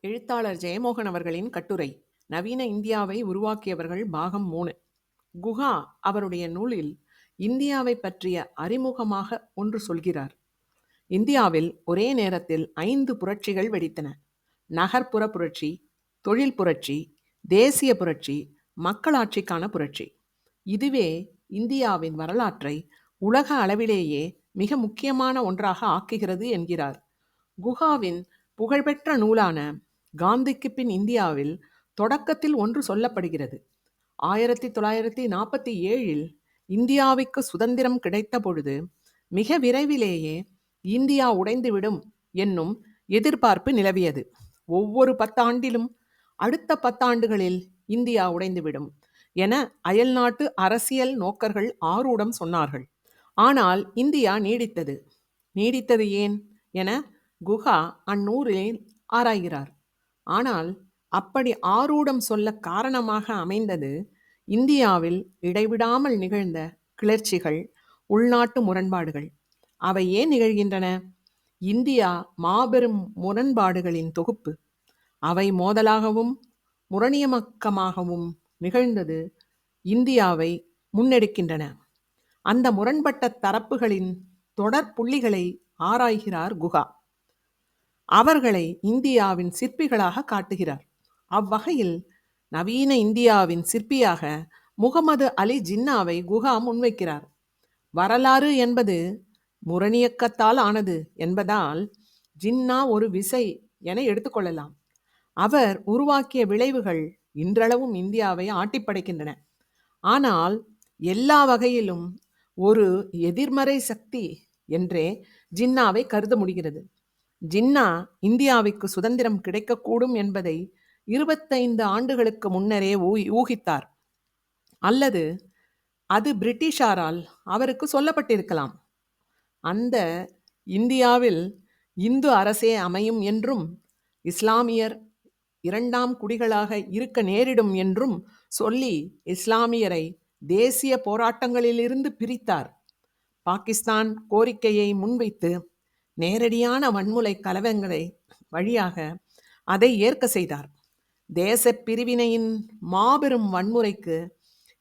எழுத்தாளர் ஜெயமோகன் அவர்களின் கட்டுரை நவீன இந்தியாவை உருவாக்கியவர்கள் பாகம் மூணு குஹா அவருடைய நூலில் இந்தியாவை பற்றிய அறிமுகமாக ஒன்று சொல்கிறார். இந்தியாவில் ஒரே நேரத்தில் ஐந்து புரட்சிகள் வெடித்தன. நகர்ப்புற புரட்சி தொழில் புரட்சி தேசிய புரட்சி மக்களாட்சிக்கான புரட்சி. இதுவே இந்தியாவின் வரலாற்றை உலக அளவிலேயே மிக முக்கியமான ஒன்றாக ஆக்குகிறது என்கிறார். குஹாவின் புகழ்பெற்ற நூலான காந்திக்கு பின் இந்தியாவில் தொடக்கத்தில் ஒன்று சொல்லப்படுகிறது. ஆயிரத்தி தொள்ளாயிரத்தி நாற்பத்தி ஏழில் இந்தியாவுக்கு சுதந்திரம் கிடைத்த பொழுது மிக விரைவிலேயே இந்தியா உடைந்துவிடும் என்னும் எதிர்பார்ப்பு நிலவியது. ஒவ்வொரு பத்தாண்டிலும் அடுத்த பத்தாண்டுகளில் இந்தியா உடைந்துவிடும் என அயல்நாட்டு அரசியல் நோக்கர்கள் ஆரூடம் சொன்னார்கள். ஆனால் இந்தியா நீடித்தது. நீடித்தது ஏன் என குஹா அந்நூறில் ஆராய்கிறார். ஆனால் அப்படி ஆரூடம் சொல்ல காரணமாக அமைந்தது இந்தியாவில் இடைவிடாமல் நிகழ்ந்த கிளர்ச்சிகள் உள்நாட்டு முரண்பாடுகள். அவை ஏன் நிகழ்கின்றன? இந்தியா மாபெரும் முரண்பாடுகளின் தொகுப்பு. அவை மோதலாகவும் முரணியமக்கமாகவும் நிகழ்ந்தது இந்தியாவை முன்னெடுக்கின்றன. அந்த முரண்பட்ட தரப்புகளின் தொடர் புள்ளிகளை ஆராய்கிறார் குஹா அவர்களை இந்தியாவின் சிற்பிகளாக காட்டுகிறார். அவ்வகையில் நவீன இந்தியாவின் சிற்பியாக முகமது அலி ஜின்னாவை குஹா முன்வைக்கிறார். வரலாறு என்பது முரணியக்கத்தால் ஆனது என்பதால் ஜின்னா ஒரு விசை என எடுத்துக்கொள்ளலாம் அவர் உருவாக்கிய விளைவுகள் இன்றளவும் இந்தியாவை ஆட்டிப்படைக்கின்றன. ஆனால் எல்லா வகையிலும் ஒரு எதிர்மறை சக்தி என்றே ஜின்னாவை கருத முடிகிறது. ஜின்னா இந்தியாவுக்கு சுதந்திரம் கிடைக்கக்கூடும் என்பதை இருபத்தைந்து ஆண்டுகளுக்கு முன்னரே ஊகித்தார். அல்லது அது பிரிட்டிஷாரால் அவருக்கு சொல்லப்பட்டிருக்கலாம். அந்த இந்தியாவில் இந்து அரசே அமையும் என்றும் இஸ்லாமியர் இரண்டாம் குடிகளாக இருக்க நேரிடும் என்றும் சொல்லி இஸ்லாமியரை தேசிய போராட்டங்களிலிருந்து பிரித்தார். பாகிஸ்தான் கோரிக்கையை முன்வைத்து நேரடியான வன்முலை கலவங்களை வழியாக அதை ஏற்க செய்தார். தேச பிரிவினையின் மாபெரும் வன்முறைக்கு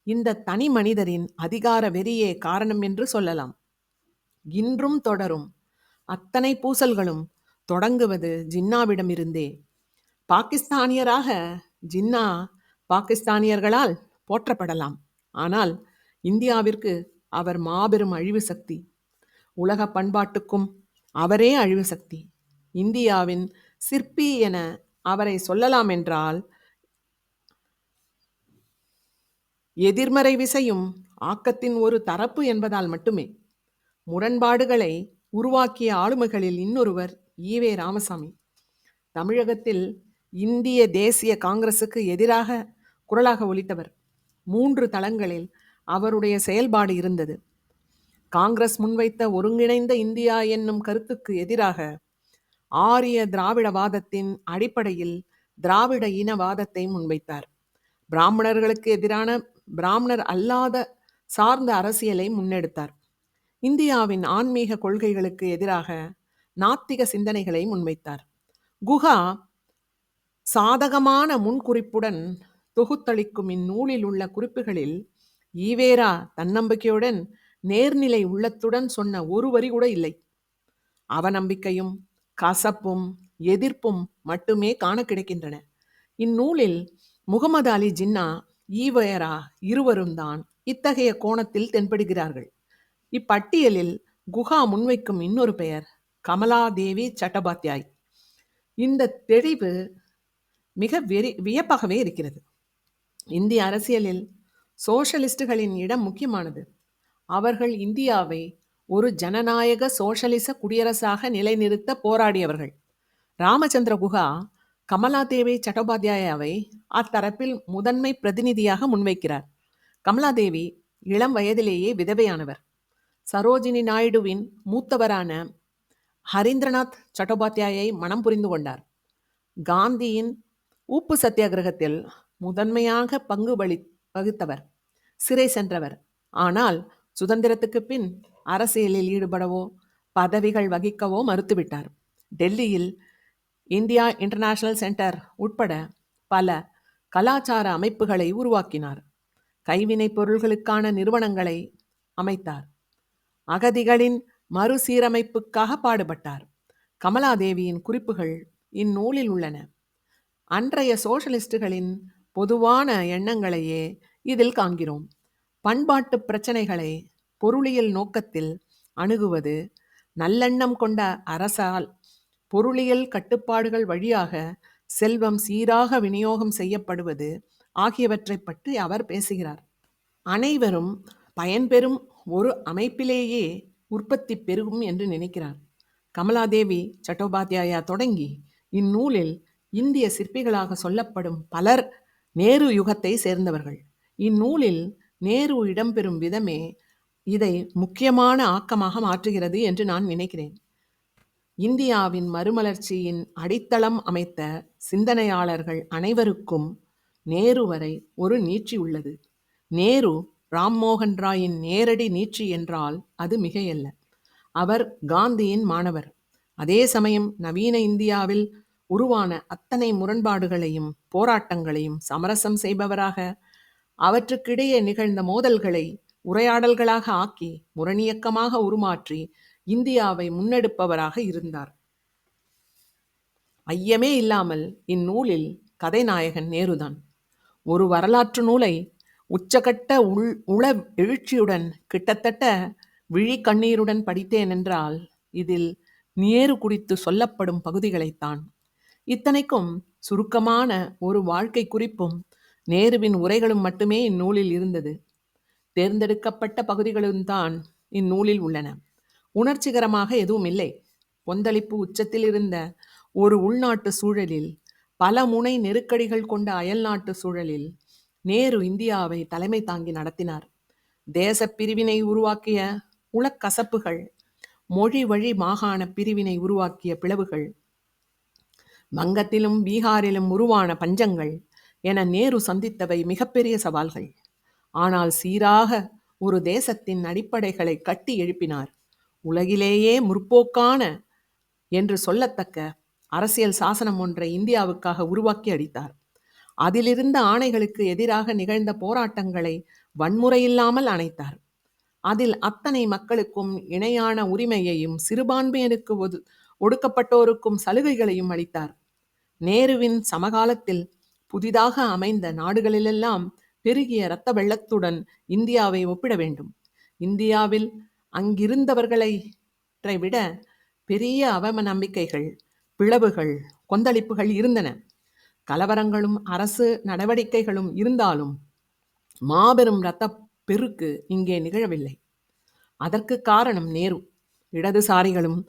இந்த தனி மனிதரின் அதிகார வெறியே காரணம் என்று சொல்லலாம். இன்றும் தொடரும். அத்தனை பூசல்களும் தொடங்குவது ஜின்னாவிடமிருந்தே. பாகிஸ்தானியராக ஜின்னா பாகிஸ்தானியர்களால் போற்றப்படலாம். ஆனால் இந்தியாவிற்கு அவர் மாபெரும் அழிவு சக்தி. உலக பண்பாட்டுக்கும் அவரே அழிவு சக்தி. இந்தியாவின் சிற்பி என அவரை சொல்லலாம் என்றால் எதிர்மறை விசையும் ஆக்கத்தின் ஒரு தரப்பு என்பதால் மட்டுமே. முரண்பாடுகளை உருவாக்கிய ஆளுமைகளில் இன்னொருவர் ஈவே ராமசாமி. தமிழகத்தில் இந்திய தேசிய காங்கிரசுக்கு எதிராக குரலாக ஒலித்தவர். மூன்று தளங்களில் அவருடைய செயல்பாடு இருந்தது. காங்கிரஸ் முன்வைத்த ஒருங்கிணைந்த இந்தியா என்னும் கருத்துக்கு எதிராக ஆரிய திராவிடவாதத்தின் அடிப்படையில் திராவிட இனவாதத்தை முன்வைத்தார். பிராமணர்களுக்கு எதிரான பிராமணர் அல்லாத சார்ந்த அரசியலை முன்னெடுத்தார். இந்தியாவின் ஆன்மீக கொள்கைகளுக்கு எதிராக நாத்திக சிந்தனைகளை முன்வைத்தார். குஹா சாதகமான முன்குறிப்புடன் தொகுத்தளிக்கும் இந்நூலில் உள்ள குறிப்புகளில் ஈவேரா தன்னம்பிக்கையுடன் நேர்நிலை உள்ளத்துடன் சொன்ன ஒரு வரி கூட இல்லை. அவநம்பிக்கையும் கசப்பும் எதிர்ப்பும் மட்டுமே காண கிடைக்கின்றன. இந்நூலில் முகமது அலி ஜின்னா ஈவயரா இருவரும் தான் இத்தகைய கோணத்தில் தென்படுகிறார்கள். இப்பட்டியலில் குஹா முன்வைக்கும் இன்னொரு பெயர் கமலாதேவி சட்டபாத்தியாய் இந்த தெளிவு மிக வெறி வியப்பாகவே இருக்கிறது. இந்திய அரசியலில் சோஷலிஸ்டுகளின் இடம் முக்கியமானது. அவர்கள் இந்தியாவை ஒரு ஜனநாயக சோஷலிச குடியரசாக நிலைநிறுத்த போராடியவர்கள். ராமச்சந்திர குஹா கமலாதேவி சட்டோபாத்தியாயாவை அத்தரப்பில் முதன்மை பிரதிநிதியாக முன்வைக்கிறார். கமலாதேவி இளம் வயதிலேயே விதவையானவர். சரோஜினி நாயுடுவின் மூத்தவரான ஹரீந்திரநாத் சட்டோபாத்தியாயை மனம் புரிந்து கொண்டார். காந்தியின் உப்பு சத்தியாகிரகத்தில் முதன்மையாக பங்கு வலி வகித்தவர். சிறை சென்றவர். ஆனால் சுதந்திரத்துக்கு பின் அரசியலில் ஈடுபடவோ பதவிகள் வகிக்கவோ மறுத்துவிட்டார். டெல்லியில் இந்தியா இன்டர்நேஷனல் சென்டர் உட்பட பல கலாச்சார அமைப்புகளை உருவாக்கினார். கைவினைப் பொருள்களுக்கான நிறுவனங்களை அமைத்தார். அகதிகளின் மறுசீரமைப்புக்காக பாடுபட்டார். கமலாதேவியின் குறிப்புகள் இந்நூலில் உள்ளன. அன்றைய சோஷலிஸ்டுகளின் பொதுவான எண்ணங்களையே இதில் காண்கிறோம். பண்பாட்டு பிரச்சனைகளை பொருளியல் நோக்கத்தில் அணுகுவது நல்லெண்ணம் கொண்ட அரசால் பொருளியல் கட்டுப்பாடுகள் வழியாக செல்வம் சீராக விநியோகம் செய்யப்படுவது ஆகியவற்றை பற்றி அவர் பேசுகிறார். அனைவரும் பயன்பெறும் ஒரு அமைப்பிலேயே உற்பத்தி பெருகும் என்று நினைக்கிறார். கமலாதேவி சட்டோபாத்தியாயா தொடங்கி இந்நூலில் இந்திய சிற்பிகளாக சொல்லப்படும் பலர் நேரு யுகத்தை சேர்ந்தவர்கள். இந்நூலில் நேரு இடம்பெறும் விதமே இதை முக்கியமான ஆக்கமாக மாற்றுகிறது என்று நான் நினைக்கிறேன். இந்தியாவின் மறுமலர்ச்சியின் அடித்தளம் அமைத்த சிந்தனையாளர்கள் அனைவருக்கும் நேரு வரை ஒரு நீட்சி உள்ளது. நேரு ராம்மோகன் ராயின் நேரடி நீட்சி என்றால் அது மிகையல்ல. அவர் காந்தியின் மாணவர். அதே சமயம் நவீன இந்தியாவில் உருவான அத்தனை முரண்பாடுகளையும் போராட்டங்களையும் சமரசம் செய்பவராக அவற்றுக்கிடையே நிகழ்ந்த மோதல்களை உரையாடல்களாக ஆக்கி முரணியக்கமாக உருமாற்றி இந்தியாவை முன்னெடுப்பவராக இருந்தார். ஐயமே இல்லாமல் இந்நூலில் கதைநாயகன் நேருதான். ஒரு வரலாற்று நூலை உச்சகட்ட உள் உள எழுச்சியுடன் கிட்டத்தட்ட விழி கண்ணீருடன் படித்தேன் என்றால் இதில் நேரு குறித்து சொல்லப்படும் பகுதிகளைத்தான். இத்தனைக்கும் சுருக்கமான ஒரு வாழ்க்கை குறிப்பும் நேருவின் உரைகளும் மட்டுமே இந்நூலில் இருந்தது. தேர்ந்தெடுக்கப்பட்ட பகுதிகளும் தான் இந்நூலில் உள்ளன. உணர்ச்சிகரமாக எதுவும் இல்லை. கொந்தளிப்பு உச்சத்தில் இருந்த ஒரு உள்நாட்டு சூழலில் பல முனை நெருக்கடிகள் கொண்ட அயல்நாட்டு சூழலில் நேரு இந்தியாவை தலைமை தாங்கி நடத்தினார். தேச பிரிவினை உருவாக்கிய உளக்கசப்புகள் மொழி வழி மாகாண பிரிவினை உருவாக்கிய பிளவுகள் வங்கத்திலும் பீகாரிலும் உருவான பஞ்சங்கள் என நேரு சந்தித்தவை மிகப்பெரிய சவால்கள். ஆனால் சீராக ஒரு தேசத்தின் அடிப்படைகளை கட்டி எழுப்பினார். உலகிலேயே முற்போக்கான என்று சொல்லத்தக்க அரசியல் சாசனம் ஒன்றை இந்தியாவுக்காக உருவாக்கி அடித்தார். அதிலிருந்த ஆணைகளுக்கு எதிராக நிகழ்ந்த போராட்டங்களை வன்முறையில்லாமல் அணைத்தார். அதில் அத்தனை மக்களுக்கும் இணையான உரிமையையும் சிறுபான்மையனுக்கு ஒது ஒடுக்கப்பட்டோருக்கும் சலுகைகளையும் அளித்தார். நேருவின் சமகாலத்தில் புதிதாக அமைந்த நாடுகளிலெல்லாம் பெருகிய இரத்த வெள்ளத்துடன் இந்தியாவை ஒப்பிட வேண்டும். இந்தியாவில் அங்கிருந்தவர்களை விட பெரிய அவம நம்பிக்கைகள் பிளவுகள் கொந்தளிப்புகள் இருந்தன. கலவரங்களும் அரசு நடவடிக்கைகளும் இருந்தாலும் மாபெரும் இரத்த பெருக்கு இங்கே நிகழவில்லை. அதற்கு காரணம் நேரு. இடதுசாரிகளும்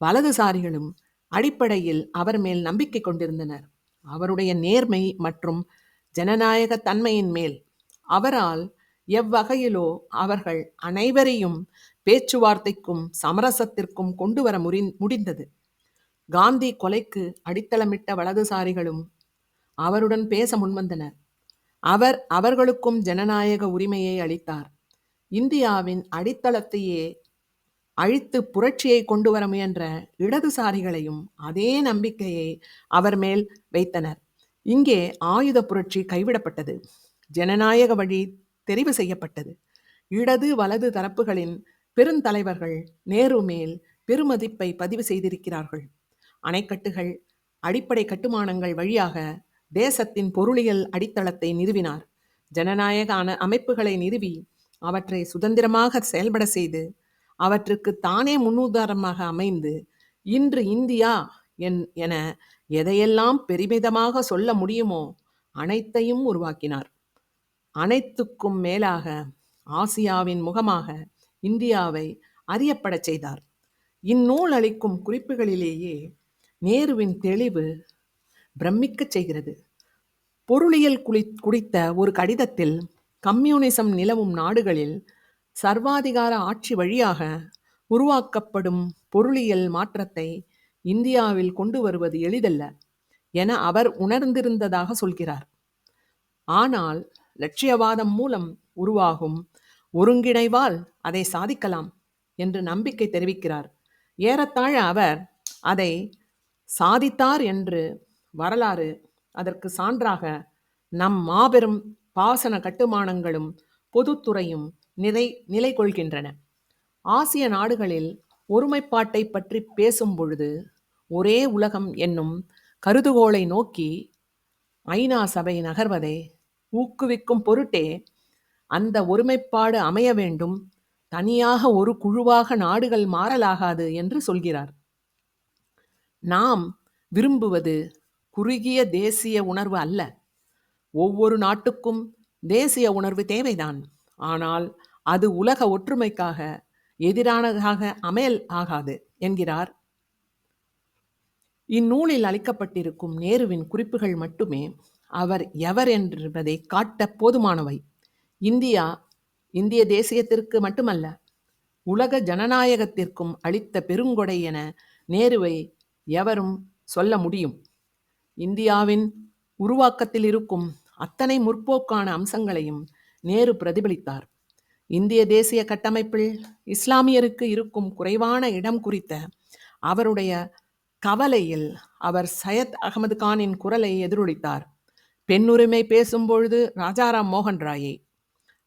வலதுசாரிகளும் அடிப்படையில் அவர் மேல் நம்பிக்கை கொண்டிருந்தனர். அவருடைய நேர்மை மற்றும் ஜனநாயக தன்மையின் மேல். அவரால் எவ்வகையிலோ அவர்கள் அனைவரையும் பேச்சுவார்த்தைக்கும் சமரசத்திற்கும் கொண்டு வர முறி முடிந்தது. காந்தி கொலைக்கு அடித்தளமிட்ட வலதுசாரிகளும் அவருடன் பேச முன்வந்தனர். அவர் அவர்களுக்கும் ஜனநாயக உரிமையை அளித்தார். இந்தியாவின் அடித்தளத்தையே அழித்து புரட்சியை கொண்டு வர முயன்ற இடதுசாரிகளையும் அதே நம்பிக்கையை அவர் மேல் வைத்தனர். இங்கே ஆயுத புரட்சி கைவிடப்பட்டது. ஜனநாயக வழி தெரிவு செய்யப்பட்டது. இடது வலது தரப்புகளின் பெருந்தலைவர்கள் நேரு மேல் பெருமதிப்பை பதிவு செய்திருக்கிறார்கள். அணைக்கட்டுகள் அடிப்படை கட்டுமானங்கள் வழியாக தேசத்தின் பொருளியல் அடித்தளத்தை நிறுவினார். ஜனநாயக அமைப்புகளை நிறுவி அவற்றை சுதந்திரமாக செயல்பட செய்து அவற்றுக்கு தானே முன்னுதாரணமாக அமைந்து இன்று இந்தியா என் என எதையெல்லாம் பெருமிதமாக சொல்ல முடியுமோ அனைத்தையும் உருவாக்கினார். அனைத்துக்கும் மேலாக ஆசியாவின் முகமாக இந்தியாவை அறியப்படச் செய்தார். இந்நூல் அளிக்கும் குறிப்புகளிலேயே நேருவின் தெளிவு பிரமிக்கச் செய்கிறது. பொருளியல் குளி குடித்த ஒரு கடிதத்தில் கம்யூனிசம் நிலவும் நாடுகளில் சர்வாதிகார ஆட்சி வழியாக உருவாக்கப்படும் பொருளியல் மாற்றத்தை இந்தியாவில் கொண்டு வருவது எளிதல்ல என அவர் உணர்ந்திருந்ததாக சொல்கிறார். ஆனால் லட்சியவாதம் மூலம் உருவாகும் ஒருங்கிணைவால் அதை சாதிக்கலாம் என்று நம்பிக்கை தெரிவிக்கிறார். ஏறத்தாழ அவர் அதை சாதித்தார் என்று வரலாறு அதற்கு சான்றாக நம் மாபெரும் பாசன கட்டுமானங்களும் பொதுத்துறையும் நிலை நிலை கொள்கின்றன ஆசிய நாடுகளில் ஒருமைப்பாட்டை பற்றி பேசும் பொழுது ஒரே உலகம் என்னும் கருதுகோளை நோக்கி ஐநா சபை நகர்வதை ஊக்குவிக்கும் பொருட்டே அந்த ஒருமைப்பாடு அமைய வேண்டும். தனியாக ஒரு குழுவாக நாடுகள் மாறலாகாது என்று சொல்கிறார். நாம் விரும்புவது குறுகிய தேசிய உணர்வு அல்ல. ஒவ்வொரு நாட்டுக்கும் தேசிய உணர்வு தேவைதான். ஆனால் அது உலக ஒற்றுமைக்காக எதிரானதாக அமையல் ஆகாது என்கிறார். இந்நூலில் அளிக்கப்பட்டிருக்கும் நேருவின் குறிப்புகள் மட்டுமே அவர் எவர் என்பதை காட்ட போதுமானவை. இந்தியா இந்திய தேசியத்திற்கு மட்டுமல்ல உலக ஜனநாயகத்திற்கும் அளித்த பெருங்கொடை என நேருவை எவரும் சொல்ல முடியும். இந்தியாவின் உருவாக்கத்தில் இருக்கும் அத்தனை முற்போக்கான அம்சங்களையும் நேரு பிரதிபலித்தார். இந்திய தேசிய கட்டமைப்பில் இஸ்லாமியருக்கு இருக்கும் குறைவான இடம் குறித்த அவருடைய கவலையில் அவர் சையத் அகமது கானின் குரலை எதிரொலித்தார். பெண்ணுரிமை பேசும்பொழுது ராஜாராம் மோகன் ராயை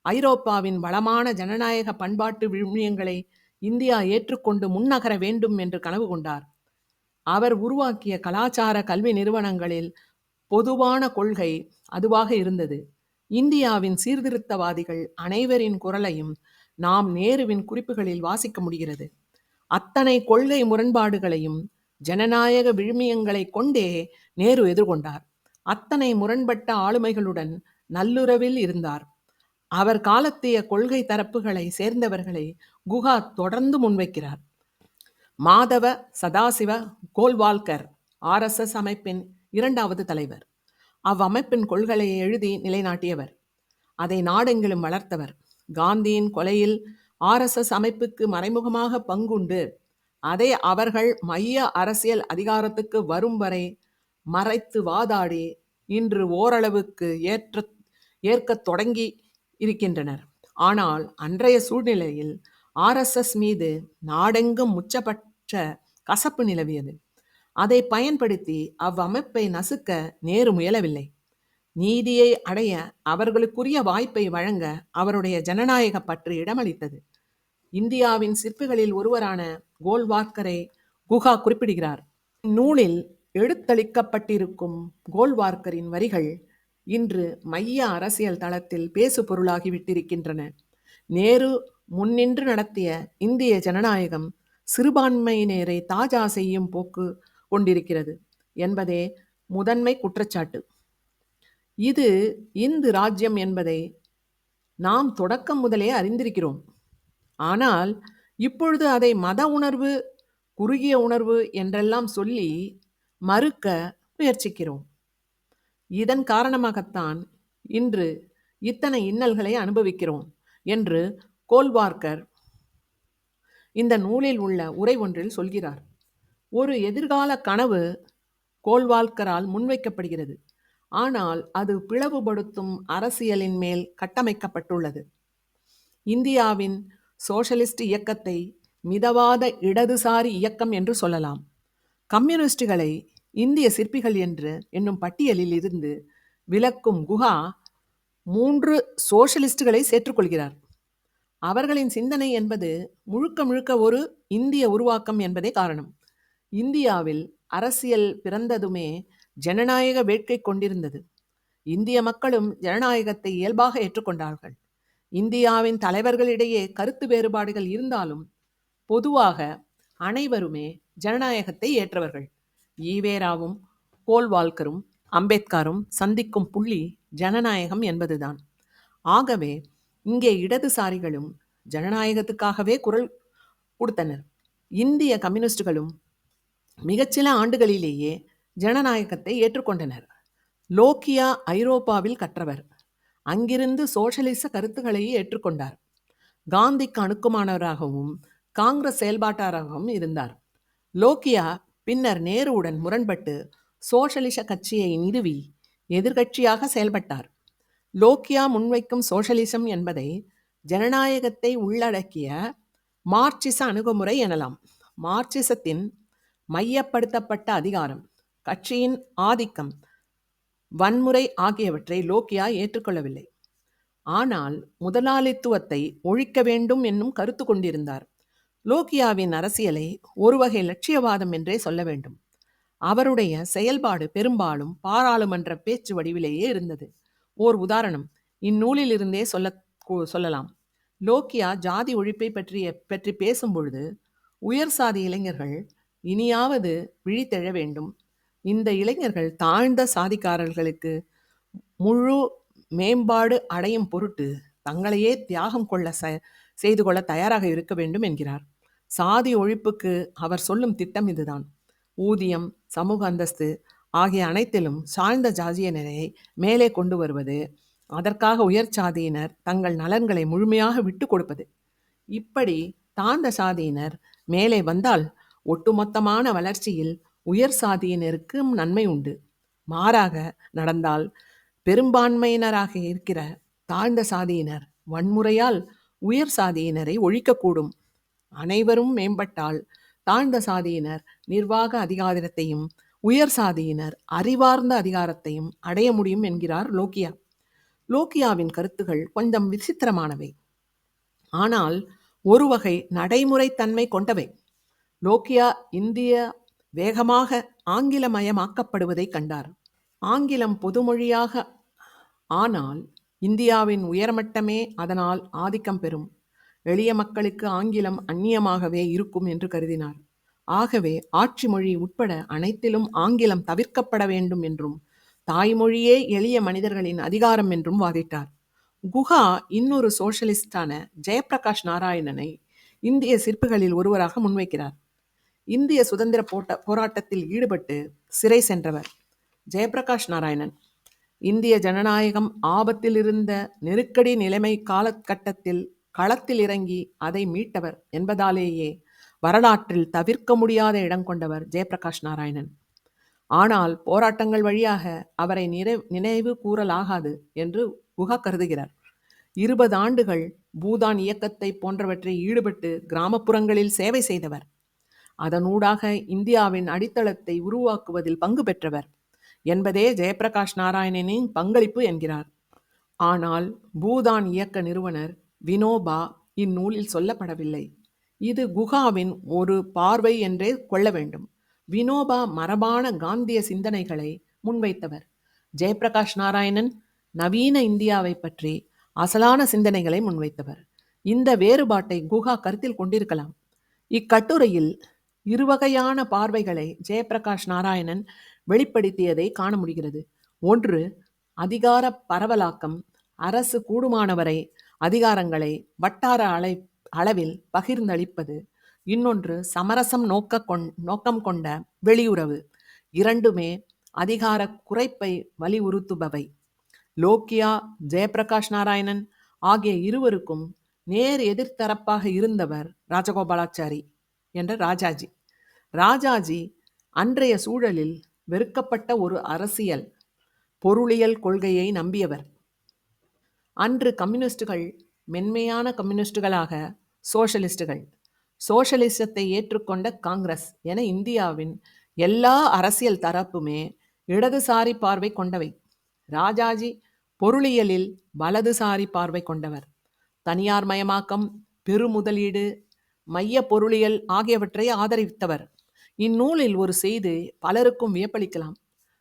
ஐரோப்பாவின் வளமான ஜனநாயக பண்பாட்டு விழுமியங்களை இந்தியா ஏற்றுக்கொண்டு முன்னகர வேண்டும் என்று கனவு கொண்டார். அவர் உருவாக்கிய கலாச்சார கல்வி நிறுவனங்களில் பொதுவான கொள்கை அதுவாக இருந்தது. இந்தியாவின் சீர்திருத்தவாதிகள் அனைவரின் குரலையும் நாம் நேருவின் குறிப்புகளில் வாசிக்க முடிகிறது. அத்தனை கொள்கை முரண்பாடுகளையும் ஜனநாயக விழுமியங்களை கொண்டே நேரு எதிர்கொண்டார். அத்தனை முரண்பட்ட ஆளுமைகளுடன் நல்லுறவில் இருந்தார். அவர் காலத்திய கொள்கை தரப்புகளை சேர்ந்தவர்களை குஹா தொடர்ந்து முன்வைக்கிறார். மாதவ சதாசிவ கோல்வால்கர் ஆர்எஸ்எஸ் அமைப்பின் இரண்டாவது தலைவர். அவ்வமைப்பின் கொள்கையை எழுதி நிலைநாட்டியவர். அதை நாடெங்கிலும் வளர்த்தவர். காந்தியின் கொலையில் ஆர்எஸ்எஸ் அமைப்புக்கு மறைமுகமாக பங்குண்டு. அதை அவர்கள் மைய அரசியல் அதிகாரத்துக்கு வரும் வரை மறைத்து வாதாடி இன்று ஓரளவுக்கு ஏற்ற ஏற்கத் தொடங்கி இருக்கின்றனர். ஆனால் அன்றைய சூழ்நிலையில் ஆர்எஸ்எஸ் மீது நாடெங்கும் உச்சபட்ச கசப்பு நிலவியது. அதை பயன்படுத்தி அவ்வமைப்பை நசுக்க நேரு முயலவில்லை. நீதியை அடைய அவர்களுக்குரிய வாய்ப்பை வழங்க அவருடைய ஜனநாயக பற்று இடமளித்தது. இந்தியாவின் சிற்பிகளில் ஒருவரான கோல்வார்க்கரை குஹா குறிப்பிடுகிறார். நூலில் எடுத்தளிக்கப்பட்டிருக்கும் கோல்வார்க்கரின் வரிகள் இன்று மைய அரசியல் தளத்தில் பேசு பொருளாகிவிட்டிருக்கின்றன நேரு முன்னின்று நடத்திய இந்திய ஜனநாயகம் சிறுபான்மையினரை தாஜா செய்யும் போக்கு கொண்டிருக்கிறது என்பதே முதன்மை குற்றச்சாட்டு. இது இந்து ராஜ்யம் என்பதை நாம் தொடக்கம் முதலே அறிந்திருக்கிறோம். ஆனால் இப்பொழுது அதை மத உணர்வு குறுகிய உணர்வு என்றெல்லாம் சொல்லி மறுக்க முயற்சிக்கிறோம். இதன் காரணமாகத்தான் இன்று இத்தனை இன்னல்களை அனுபவிக்கிறோம் என்று கோல்வார்க்கர் இந்த நூலில் உள்ள உரை ஒன்றில் சொல்கிறார். ஒரு எதிர்கால கனவு கோல்வால்கரால் முன்வைக்கப்படுகிறது. ஆனால் அது பிளவுபடுத்தும் அரசியலின் மேல் கட்டமைக்கப்பட்டுள்ளது. இந்தியாவின் சோஷலிஸ்ட் இயக்கத்தை மிதவாத இடதுசாரி இயக்கம் என்று சொல்லலாம். கம்யூனிஸ்டுகளை இந்திய சிற்பிகள் என்று என்னும் பட்டியலில் இருந்து விலக்கும் குஹா மூன்று சோஷலிஸ்டுகளை சேர்த்துக்கொள்கிறார். அவர்களின் சிந்தனை என்பது முழுக்க முழுக்க ஒரு இந்திய உருவாக்கம் என்பதே காரணம். இந்தியாவில் அரசியல் பிறந்ததுமே ஜனநாயக வேட்கை கொண்டிருந்தது. இந்திய மக்களும் ஜனநாயகத்தை இயல்பாக ஏற்றுக்கொண்டார்கள். இந்தியாவின் தலைவர்களிடையே கருத்து வேறுபாடுகள் இருந்தாலும் பொதுவாக அனைவருமே ஜனநாயகத்தை ஏற்றவர்கள். ஈவேராவும் கோல்வால்கரும் அம்பேத்கரும் சந்திக்கும் புள்ளி ஜனநாயகம் என்பதுதான். ஆகவே இங்கே இடதுசாரிகளும் ஜனநாயகத்துக்காகவே குரல் கொடுத்தனர். இந்திய கம்யூனிஸ்டுகளும் மிகச்சில ஆண்டுகளிலேயே ஜனநாயகத்தை ஏற்றுக்கொண்டனர். லோக்கியா ஐரோப்பாவில் கற்றவர். அங்கிருந்து சோஷலிச கருத்துக்களை ஏற்றுக்கொண்டார். காந்திக்கு அணுக்குமானவராகவும் காங்கிரஸ் செயல்பாட்டாராகவும் இருந்தார். லோக்கியா பின்னர் நேருவுடன் முரண்பட்டு சோஷலிச கட்சியை நிறுவி எதிர்கட்சியாக செயல்பட்டார். லோக்கியா முன்வைக்கும் சோஷலிசம் என்பதை ஜனநாயகத்தை உள்ளடக்கிய மார்க்சிச அணுகுமுறை எனலாம். மார்க்சிசத்தின் மையப்படுத்தப்பட்ட அதிகாரம் கட்சியின் ஆதிக்கம் வன்முறை ஆகியவற்றை லோக்கியா ஏற்றுக்கொள்ளவில்லை. ஆனால் முதலாளித்துவத்தை ஒழிக்க வேண்டும் என்னும் கருத்து கொண்டிருந்தார். லோக்கியாவின் அரசியலை ஒருவகை லட்சியவாதம் என்றே சொல்ல வேண்டும். அவருடைய செயல்பாடு பெரும்பாலும் பாராளுமன்ற பேச்சு வடிவிலேயே இருந்தது. ஓர் உதாரணம் இந்நூலிலிருந்தே சொல்ல சொல்லலாம். லோக்கியா ஜாதி ஒழிப்பை பற்றிய பற்றி பேசும்பொழுது உயர் சாதி இளைஞர்கள் இனியாவது விழித்தெழ வேண்டும். இந்த இளைஞர்கள் தாழ்ந்த சாதிக்காரர்களுக்கு முழு மேம்பாடு அடையும் பொருட்டு தங்களையே தியாகம் கொள்ள ச செய்து கொள்ள தயாராக இருக்க வேண்டும் என்கிறார். சாதி ஒழிப்புக்கு அவர் சொல்லும் திட்டம் இதுதான். ஊதியம் சமூக அந்தஸ்து ஆகிய அனைத்திலும் சாய்ந்த ஜாதியினரை மேலே கொண்டு வருவது அதற்காக உயர் சாதியினர் தங்கள் நலன்களை முழுமையாக விட்டு கொடுப்பது. இப்படி தாழ்ந்த சாதியினர் மேலே வந்தால் ஒட்டுமொத்தமான வளர்ச்சியில் உயர் சாதியினருக்கும் நன்மை உண்டு. மாறாக நடந்தால் பெரும்பான்மையினராக இருக்கிற தாழ்ந்த சாதியினர் வன்முறையால் உயர் சாதியினரை ஒழிக்கக்கூடும். அனைவரும் மேம்பட்டால் தாழ்ந்த சாதியினர் நிர்வாக அதிகாரத்தையும் உயர் சாதியினர் அறிவார்ந்த அதிகாரத்தையும் அடைய முடியும் என்கிறார் லோக்கியா லோக்கியாவின் கருத்துகள் கொஞ்சம் விசித்திரமானவை. ஆனால் ஒரு வகை நடைமுறைத்தன்மை கொண்டவை. லோக்கியா இந்திய வேகமாக ஆங்கிலமயமாக்கப்படுவதை கண்டார். ஆங்கிலம் பொதுமொழியாக ஆனால் இந்தியாவின் உயர்மட்டமே அதனால் ஆதிக்கம் பெறும். எளிய மக்களுக்கு ஆங்கிலம் அந்நியமாகவே இருக்கும் என்று கருதினார். ஆகவே ஆட்சி மொழி உட்பட அனைத்திலும் ஆங்கிலம் தவிர்க்கப்பட வேண்டும் என்றும் தாய்மொழியே எளிய மனிதர்களின் அதிகாரம் என்றும் வாதிட்டார். குஹா இன்னொரு சோஷலிஸ்டான ஜெயபிரகாஷ் நாராயணனை இந்திய சிற்பிகளில் ஒருவராக முன்வைக்கிறார். இந்திய சுதந்திர போட்ட போராட்டத்தில் ஈடுபட்டு சிறை சென்றவர் ஜெயபிரகாஷ் நாராயணன். இந்திய ஜனநாயகம் ஆபத்தில் இருந்த நெருக்கடி நிலைமை காலகட்டத்தில் களத்தில் இறங்கி அதை மீட்டவர் என்பதாலேயே வரலாற்றில் தவிர்க்க முடியாத இடம் கொண்டவர் ஜெயபிரகாஷ் நாராயணன். ஆனால் போராட்டங்கள் வழியாக அவரை நிறை நினைவு கூறலாகாது என்று குஹா கருதுகிறார். இருபது ஆண்டுகள் பூதான் இயக்கத்தை போன்றவற்றை ஈடுபட்டு கிராமப்புறங்களில் சேவை செய்தவர் அதனூடாக இந்தியாவின் அடித்தளத்தை உருவாக்குவதில் பங்கு பெற்றவர் என்பதே ஜெயபிரகாஷ் நாராயணனின் பங்களிப்பு என்கிறார். ஆனால் பூதான் இயக்க நிறுவனர் வினோபா இந்நூலில் சொல்லப்படவில்லை. இது குஹாவின் ஒரு பார்வை என்றே கொள்ள வேண்டும். வினோபா மரபான காந்திய சிந்தனைகளை முன்வைத்தவர். ஜெயபிரகாஷ் நாராயணன் நவீன இந்தியாவை பற்றி அசலான சிந்தனைகளை முன்வைத்தவர். இந்த வேறுபாட்டை குஹா கருத்தில் கொண்டிருக்கலாம். இக்கட்டுரையில் இருவகையான பார்வைகளை ஜெயபிரகாஷ் நாராயணன் வெளிப்படுத்தியதை காண முடிகிறது. ஒன்று அதிகார பரவலாக்கம். அரசு கூடுமானவரை அதிகாரங்களை வட்டார அலை அளவில் பகிர்ந்தளிப்பது. இன்னொன்று சமரசம் நோக்க கொண் நோக்கம் கொண்ட வெளியுறவு. இரண்டுமே அதிகார குறைப்பை வலியுறுத்துபவை. லோக்கியா ஜெயபிரகாஷ் நாராயணன் ஆகிய இருவருக்கும் நேர் எதிர்த்தரப்பாக இருந்தவர் ராஜகோபாலாச்சாரி என்ற ராஜாஜி. ராஜாஜி அன்றைய சூழலில் வெறுக்கப்பட்ட ஒரு அரசியல் பொருளியல் கொள்கையை நம்பியவர். அன்று கம்யூனிஸ்டுகள் மென்மையான கம்யூனிஸ்டுகளாக சோஷலிஸ்டுகள். சோஷலிசத்தை ஏற்றுக்கொண்ட காங்கிரஸ் என இந்தியாவின் எல்லா அரசியல் தரப்புமே இடதுசாரி பார்வை கொண்டவை. ராஜாஜி பொருளியலில் வலதுசாரி பார்வை கொண்டவர். தனியார் மயமாக்கம் பெருமுதலீடு மைய பொருளியல் ஆகியவற்றை ஆதரித்தவர். இந்நூலில் ஒரு செய்தி பலருக்கும் வியப்பளிக்கலாம்.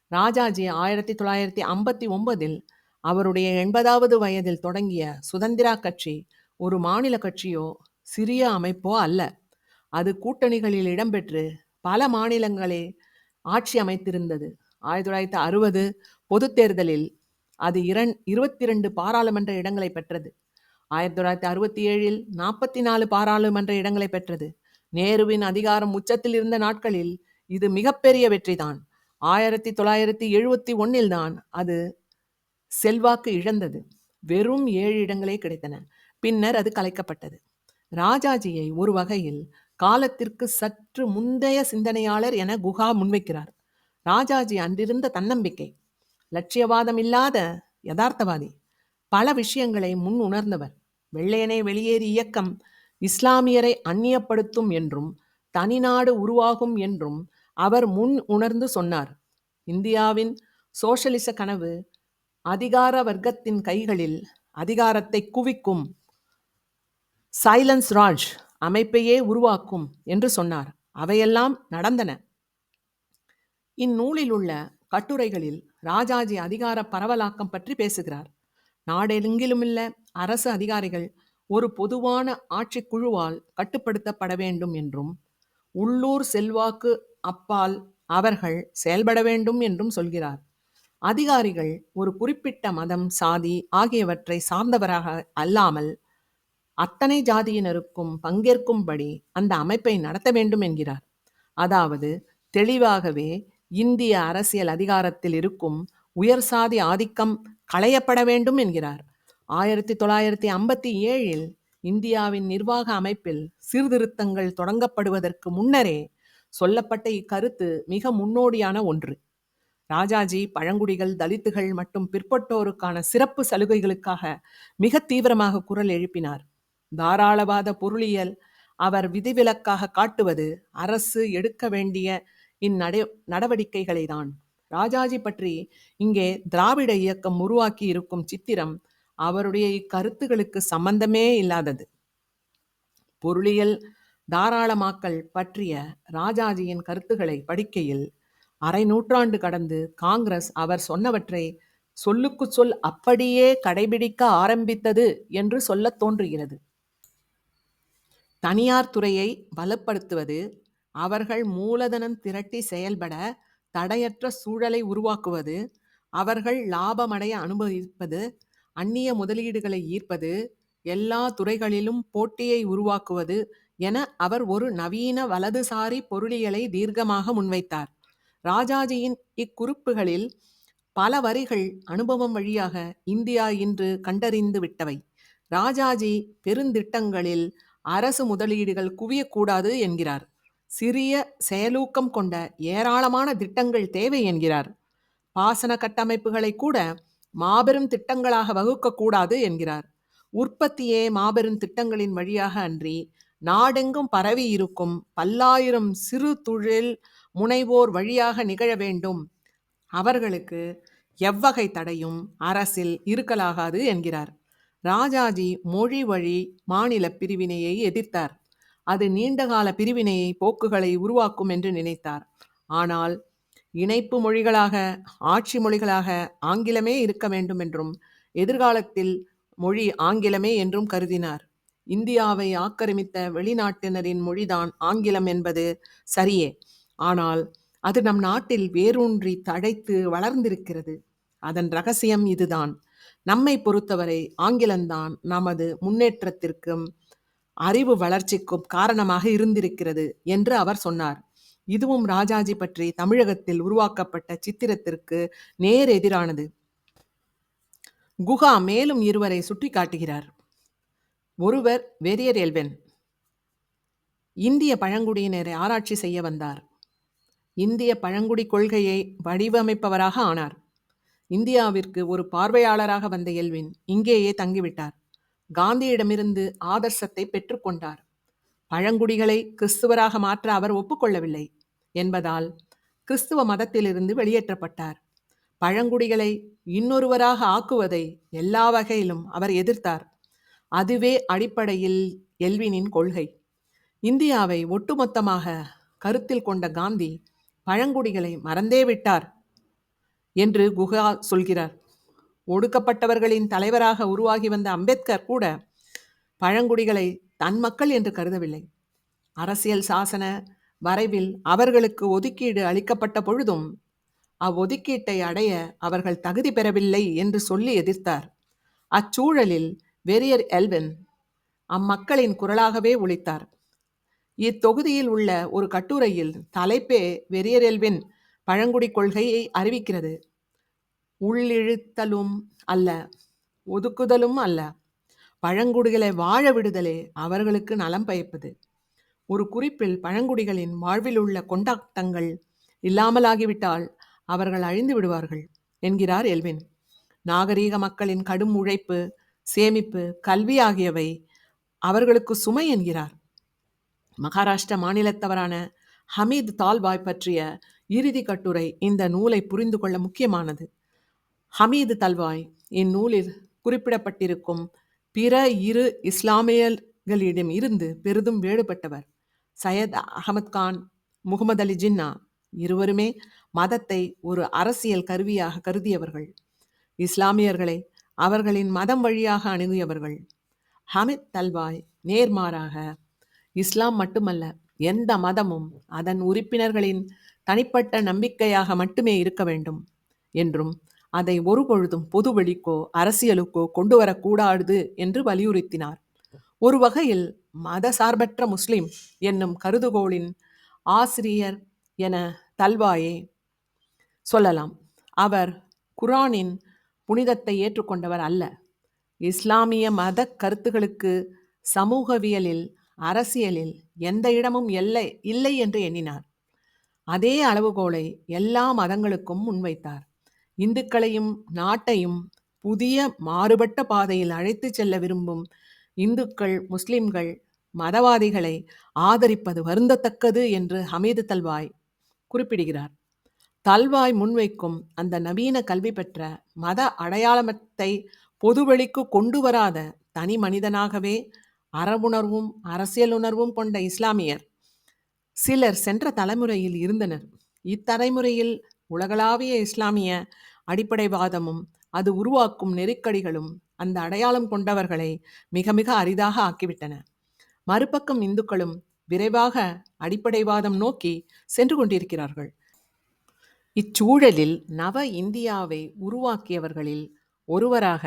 ராஜாஜி ஆயிரத்தி தொள்ளாயிரத்தி ஐம்பத்தி ஒன்பதில் அவருடைய எண்பதாவது வயதில் தொடங்கிய சுதந்திரா கட்சி ஒரு மாநில கட்சியோ சிறிய அமைப்போ அல்ல. அது கூட்டணிகளில் இடம்பெற்று பல மாநிலங்களே ஆட்சி அமைத்திருந்தது. ஆயிரத்தி தொள்ளாயிரத்தி அறுபது பொது தேர்தலில் அது இரண் இருபத்தி ரெண்டு பாராளுமன்ற இடங்களை பெற்றது. ஆயிரத்தி தொள்ளாயிரத்தி அறுபத்தி ஏழில் நாற்பத்தி நாலு பாராளுமன்ற இடங்களை பெற்றது. நேருவின் அதிகாரம் உச்சத்தில் இருந்த நாட்களில் இது மிகப்பெரிய வெற்றிதான். ஆயிரத்தி தொள்ளாயிரத்தி எழுபத்தி ஒன்னில் தான் அது செல்வாக்கு இழந்தது. வெறும் ஏழு இடங்களே கிடைத்தன. பின்னர் அது கலைக்கப்பட்டது. ராஜாஜியை ஒரு வகையில் காலத்திற்கு சற்று முந்தைய சிந்தனையாளர் என குஹா முன்வைக்கிறார். ராஜாஜி அன்றிருந்த தன்னம்பிக்கை லட்சியவாதம் இல்லாத யதார்த்தவாதி பல விஷயங்களை முன் உணர்ந்தவர். வெள்ளையனே வெளியேறி இயக்கம் இஸ்லாமியரை அந்நியப்படுத்தும் என்றும் தனிநாடு உருவாகும் என்றும் அவர் முன் உணர்ந்து சொன்னார். இந்தியாவின் சோஷலிச கனவு அதிகார வர்க்கத்தின் கைகளில் அதிகாரத்தை குவிக்கும் சைலன்ஸ் ராஜ் அமைப்பையே உருவாக்கும் என்று சொன்னார். அவையெல்லாம் நடந்தன. இந்நூலில் உள்ள கட்டுரைகளில் ராஜாஜி அதிகார பரவலாக்கம் பற்றி பேசுகிறார். நாடெங்கிலுமில்ல அரசு அதிகாரிகள் ஒரு பொதுவான ஆட்சிக்குழுவால் கட்டுப்படுத்தப்பட வேண்டும் என்றும் உள்ளூர் செல்வாக்கு அப்பால் அவர்கள் செயல்பட வேண்டும் என்றும் சொல்கிறார். அதிகாரிகள் ஒரு குறிப்பிட்ட மதம் சாதி ஆகியவற்றை சார்ந்தவராக அல்லாமல் அத்தனை ஜாதியினருக்கும் பங்கேற்கும்படி அந்த அமைப்பை நடத்த வேண்டும் என்கிறார். அதாவது தெளிவாகவே இந்திய அரசியல் அதிகாரத்தில் இருக்கும் உயர் சாதி ஆதிக்கம் களையப்பட வேண்டும் என்கிறார். ஆயிரத்தி தொள்ளாயிரத்தி ஐம்பத்தி ஏழில் இந்தியாவின் நிர்வாக அமைப்பில் சீர்திருத்தங்கள் தொடங்கப்படுவதற்கு முன்னரே சொல்லப்பட்ட இக்கருத்து மிக முன்னோடியான ஒன்று. ராஜாஜி பழங்குடிகள் தலித்துகள் மற்றும் பிற்பட்டோருக்கான சிறப்பு சலுகைகளுக்காக மிக தீவிரமாக குரல் எழுப்பினார். தாராளவாத பொருளியல் அவர் விதிவிலக்காக காட்டுவது அரசு எடுக்க வேண்டிய இந்நடை நடவடிக்கைகளை தான் ராஜாஜி பற்றி இங்கே திராவிட இயக்கம் உருவாக்கி இருக்கும் சித்திரம் அவருடைய இக்கருத்துகளுக்கு சம்பந்தமே இல்லாதது. பொருளியல் தாராளமாக்கல் பற்றிய ராஜாஜியின் கருத்துக்களை படிக்கையில் அரை நூற்றாண்டு கடந்து காங்கிரஸ் அவர் சொன்னவற்றை சொல்லுக்கு சொல் அப்படியே கடைபிடிக்க ஆரம்பித்தது என்று சொல்லத் தோன்றுகிறது. தனியார் துறையை பலப்படுத்துவது அவர்கள் மூலதனம் திரட்டி செயல்பட தடையற்ற சூழலை உருவாக்குவது அவர்கள் லாபமடைய அனுபவிப்பது அந்நிய முதலீடுகளை ஈர்ப்பது எல்லா துறைகளிலும் போட்டியை உருவாக்குவது என அவர் ஒரு நவீன வலதுசாரி பொருளியலை தீர்க்கமாக முன்வைத்தார். ராஜாஜியின் இக்குறிப்புகளில் பல வரிகள் அனுபவம் வழியாக இந்தியா இன்று கண்டறிந்து விட்டவை. ராஜாஜி பெருந்திட்டங்களில் அரசு முதலீடுகள் குவியக்கூடாது என்கிறார். சிறிய செயலூக்கம் கொண்ட ஏராளமான திட்டங்கள் தேவை என்கிறார். பாசன கட்டமைப்புகளை கூட மாபெரும் திட்டங்களாக வகுக்கக்கூடாது என்கிறார். உற்பத்தியே மாபெரும் திட்டங்களின் வழியாக அன்றி நாடெங்கும் பரவி இருக்கும் பல்லாயிரம் சிறு தொழில் முனைவோர் வழியாக நிகழ வேண்டும். அவர்களுக்கு எவ்வகை தடையும் அரசில் இருக்கலாகாது என்கிறார். ராஜாஜி மொழி வழி மாநில பிரிவினையை எதிர்த்தார். அது நீண்டகால பிரிவினையை போக்குகளை உருவாக்கும் என்று நினைத்தார். ஆனால் இணைப்பு மொழிகளாக ஆட்சி மொழிகளாக ஆங்கிலமே இருக்க வேண்டும் என்றும் எதிர்காலத்தில் மொழி ஆங்கிலமே என்றும் கருதினார். இந்தியாவை ஆக்கிரமித்த வெளிநாட்டினரின் மொழிதான் ஆங்கிலம் என்பது சரியே. ஆனால் அது நம் நாட்டில் வேரூன்றி தழைத்து வளர்ந்திருக்கிறது. அதன் ரகசியம் இதுதான். நம்மை பொறுத்தவரை ஆங்கிலம்தான் நமது முன்னேற்றத்திற்கும் அறிவு வளர்ச்சிக்கும் காரணமாக இருந்திருக்கிறது என்று அவர் சொன்னார். இதுவும் ராஜாஜி பற்றி தமிழகத்தில் உருவாக்கப்பட்ட சித்திரத்திற்கு நேர் எதிரானது. குஹா மேலும் இருவரை சுட்டிக்காட்டுகிறார் ஒருவர் வெரியர் எல்வென். இந்திய பழங்குடியினரை ஆராய்ச்சி செய்ய வந்தார். இந்திய பழங்குடி கொள்கையை வடிவமைப்பவராக ஆனார். இந்தியாவிற்கு ஒரு பார்வையாளராக வந்த எல்வின் இங்கேயே தங்கிவிட்டார். காந்தியிடமிருந்து ஆதர்சத்தை பெற்றுக்கொண்டார். பழங்குடிகளை கிறிஸ்துவராக மாற்ற அவர் ஒப்புக்கொள்ளவில்லை என்பதால் கிறிஸ்துவ மதத்திலிருந்து வெளியேற்றப்பட்டார். பழங்குடிகளை இன்னொருவராக ஆக்குவதை எல்லா வகையிலும் அவர் எதிர்த்தார். அதுவே அடிப்படையில் எல்வினின் கொள்கை. இந்தியாவை ஒட்டுமொத்தமாக கருத்தில் கொண்ட காந்தி பழங்குடிகளை மறந்தே விட்டார் என்று குஹா சொல்கிறார். ஒடுக்கப்பட்டவர்களின் தலைவராக உருவாகி வந்த அம்பேத்கர் கூட பழங்குடிகளை தன் மக்கள் என்று கருதவில்லை. அரசியல் சாசன வரைவில் அவர்களுக்கு ஒதுக்கீடு அளிக்கப்பட்ட பொழுதும் அவ்வொதுக்கீட்டை அடைய அவர்கள் தகுதி பெறவில்லை என்று சொல்லி எதிர்த்தார். அச்சூழலில் வெரியர் எல்வின் அம்மக்களின் குரலாகவே ஒழித்தார் இத்தொகுதியில் உள்ள ஒரு கட்டுரையில் தலைப்பே வெறியர் எல்வின் பழங்குடி கொள்கையை அறிவிக்கிறது. உள்ளிழுத்தலும் அல்ல ஒதுக்குதலும் அல்ல. பழங்குடிகளை வாழ விடுதலே அவர்களுக்கு நலம் பயப்பது. ஒரு குறிப்பில் பழங்குடிகளின் வாழ்வில் உள்ள கொண்டாட்டங்கள் இல்லாமலாகிவிட்டால் அவர்கள் அழிந்து விடுவார்கள் என்கிறார் எல்வின். நாகரீக மக்களின் கடும் உழைப்பு சேமிப்பு கல்வி ஆகியவை அவர்களுக்கு சுமை என்கிறார். மகாராஷ்டிர மாநிலத்தவரான ஹமீது தால்வாய் பற்றிய இறுதி கட்டுரை இந்த நூலை புரிந்து கொள்ள முக்கியமானது. ஹமீது தல்வாய் இந்நூலில் குறிப்பிடப்பட்டிருக்கும் பிற இரு இஸ்லாமியர்களிடம் இருந்து பெரிதும் வேறுபட்டவர். சையத் அகமது கான் முகமது அலி ஜின்னா இருவருமே மதத்தை ஒரு அரசியல் கருவியாக கருதியவர்கள். இஸ்லாமியர்களை அவர்களின் மதம் வழியாக அணுகியவர்கள். ஹமித் தல்வாய் நேர்மாறாக இஸ்லாம் மட்டுமல்ல எந்த மதமும் அதன் உறுப்பினர்களின் தனிப்பட்ட நம்பிக்கையாக மட்டுமே இருக்க வேண்டும் என்றும் அதை ஒருபொழுதும் பொதுவெளிக்கோ அரசியலுக்கோ கொண்டு வரக்கூடாது என்று வலியுறுத்தினார். ஒரு வகையில் மத சார்பற்ற முஸ்லிம் என்னும் கருதுகோளின் ஆசிரியர் என தல்வாயே சொல்லலாம். அவர் குரானின் புனிதத்தை ஏற்றுக்கொண்டவர் அல்ல. இஸ்லாமிய மத கருத்துகளுக்கு சமூகவியலில் அரசியலில் எந்த இடமும் எல்லை இல்லை என்று எண்ணினார். அதே அளவுகோலை எல்லா மதங்களுக்கும் முன்வைத்தார். இந்துக்களையும் நாட்டையும் புதிய மாறுபட்ட பாதையில் அழைத்து செல்ல விரும்பும் இந்துக்கள் முஸ்லிம்கள் மதவாதிகளை ஆதரிப்பது வருந்தத்தக்கது என்று ஹமீது தல்வாய் குறிப்பிடுகிறார். தல்வாய் முன்வைக்கும் அந்த நவீன கல்வி பெற்ற மத அடையாளமத்தை பொதுவெளிக்கு கொண்டு வராத தனி மனிதனாகவே அறவுணர்வும் அரசியல் உணர்வும் கொண்ட இஸ்லாமியர் சிலர் சென்ற தலைமுறையில் இருந்தனர். இத்தலைமுறையில் உலகளாவிய இஸ்லாமிய அடிப்படைவாதமும் அது உருவாக்கும் நெருக்கடிகளும் அந்த அடையாளம் கொண்டவர்களை மிக மிக அரிதாக ஆக்கிவிட்டன. மறுபக்கம் இந்துக்களும் விரைவாக அடிப்படைவாதம் நோக்கி சென்று கொண்டிருக்கிறார்கள். இச்சூழலில் நவ இந்தியாவை உருவாக்கியவர்களில் ஒருவராக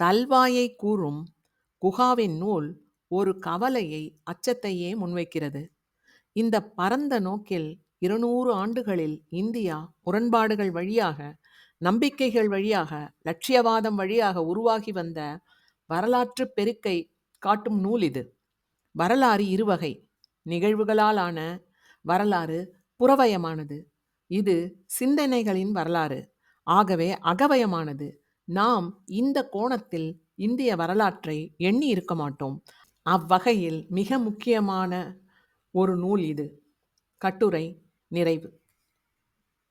தல்வாயை கூறும் குஹாவின் நூல் ஒரு கவலையை அச்சத்தையே முன்வைக்கிறது. இந்த பரந்த நோக்கில் இருநூறு ஆண்டுகளில் இந்தியா முரண்பாடுகள் வழியாக நம்பிக்கைகள் வழியாக லட்சியவாதம் வழியாக உருவாகி வந்த வரலாற்று பெருக்கை காட்டும் நூல் இது. வரலாறு இருவகை. நிகழ்வுகளால் ஆன வரலாறு புறவயமானது. இது சிந்தனைகளின் வரலாறு. ஆகவே அகவயமானது. நாம் இந்த கோணத்தில் இந்திய வரலாற்றை எண்ணி இருக்க மாட்டோம். அவ்வகையில் மிக முக்கியமான ஒரு நூல் இது. கட்டுரை நிறைவு.